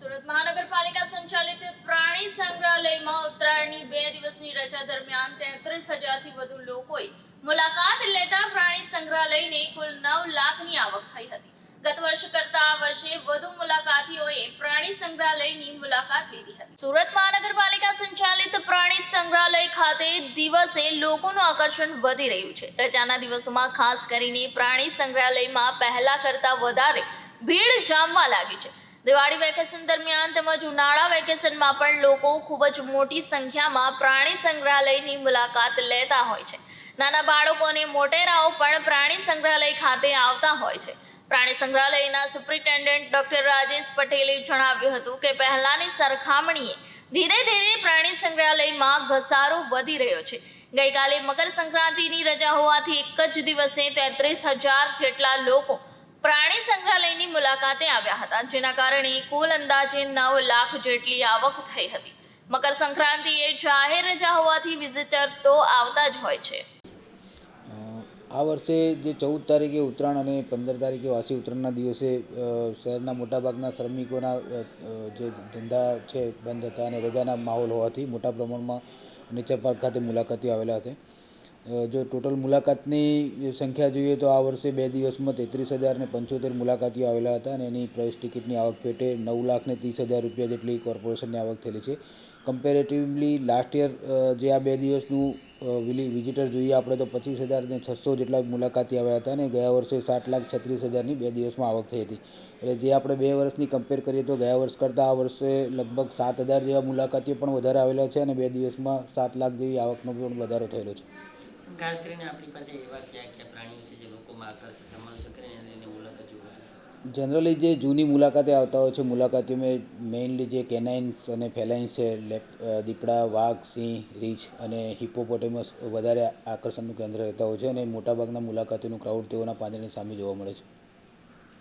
સુરત મહાનગરપાલિકા સંચાલિત પ્રાણી સંગ્રહાલયમાં ઉત્તરાયણની બે દિવસની રજા દરમિયાન તેત્રીસ હજારથી વધુ લોકોએ મુલાકાત લેતા પ્રાણી સંગ્રહાલયને કુલ નવ લાખની આવક થઈ હતી. ગત વર્ષ કરતા આ વર્ષે વધુ મુલાકાતીઓએ પ્રાણી સંગ્રહાલયની મુલાકાત લીધી હતી. સુરત મહાનગરપાલિકા સંચાલિત પ્રાણી સંગ્રહાલય ખાતે દિવસે લોકોનું આકર્ષણ વધી રહ્યું છે. રજાના દિવસોમાં ખાસ કરીને પ્રાણી સંગ્રહાલયમાં પહેલા કરતા વધારે ભીડ જામવા લાગી છે. દિવાળી વેકેશન દરમિયાન તેમજ ઉનાળા વેકેશનમાં પણ લોકો ખૂબ જ મોટી સંખ્યામાં પ્રાણી સંગ્રહાલયની મુલાકાત લેતા હોય છે. નાના બાળકો અને મોટેરાઓ પણ પ્રાણી સંગ્રહાલય ખાતે આવતા હોય છે. પ્રાણી સંગ્રહાલયના સુપ્રિન્ટેન્ડન્ટ ડોક્ટર રાજેશ પટેલે જણાવ્યું હતું કે પહેલાની સરખામણીએ ધીરે ધીરે પ્રાણી સંગ્રહાલયમાં ઘસારો વધી રહ્યો છે. ગઈકાલે મકર સંક્રાંતિની રજા હોવાથી એક જ દિવસે તેત્રીસ હજાર જેટલા લોકો પ્રાણી સંગ્રહાલયની મુલાકાતે આવ્યા હતા, જેના કારણે કુલ અંદાજે નવ લાખ જેટલી આવક થઈ હતી. મકર સંક્રાંતિ એ જાહેર રજા હોવાથી વિઝિટર તો આવતા જ હોય છે. આ વર્ષે જે ચૌદ તારીખે ઉત્તરાયણ અને પંદર તારીખે વાસી ઉત્તરાયણના દિવસે શહેરના મોટાભાગના શ્રમિકોના જે ધંધા છે, બંધ હતા અને રજાના માહોલ હોવાથી મોટા પ્રમાણમાં નીચે પાર્ક ખાતે મુલાકાતીઓ આવેલા હતા. જો ટોટલ મુલાકાતની સંખ્યા જોઈએ તો આ વર્ષે બે દિવસમાં તેત્રીસ હજાર ને પંચોતેર મુલાકાતીઓ આવેલા હતા અને એની પ્રવેશ ટિકિટની આવક પેટે નવ લાખ ને ત્રીસ હજાર રૂપિયા જેટલી કોર્પોરેશનની આવક થયેલી છે. કમ્પેરેટિવલી લાસ્ટ યર જે આ બે દિવસનું વિલી વિઝિટર જોઈએ આપણે તો પચીસ હજાર ને છસો જેટલા મુલાકાતી આવ્યા હતા અને ગયા વર્ષે સાત લાખ છત્રીસ હજારની બે દિવસમાં આવક થઈ હતી. એટલે જે આપણે બે વર્ષની કમ્પેર કરીએ તો ગયા વર્ષ કરતાં આ વર્ષે લગભગ સાત હજાર જેવા મુલાકાતીઓ પણ વધારે આવેલા છે અને બે દિવસમાં સાત લાખ જેવી આવકનો પણ વધારો થયેલો છે. ખાસ કરીને આપણી પાસે એવા ક્યાં ક્યાં પ્રાણીઓ છે જે લોકોમાં આકર્ષિત રમણ કરીને એની મુલાકાત જોવા જનરલી જે જૂની મુલાકાતે આવતા હોય છે, મુલાકાતીઓમાં મેઇનલી જે કેનાઇન્સ અને ફેલાઇન્સ છે લેપ દીપડા, વાઘ, સિંહ, રીંછ અને હિપોપોટેમસ વધારે આકર્ષણનું કેન્દ્ર રહેતા હોય છે અને મોટાભાગના મુલાકાતીઓનું ક્રાઉડ તેઓના પાંજરાની સામે જોવા મળે છે.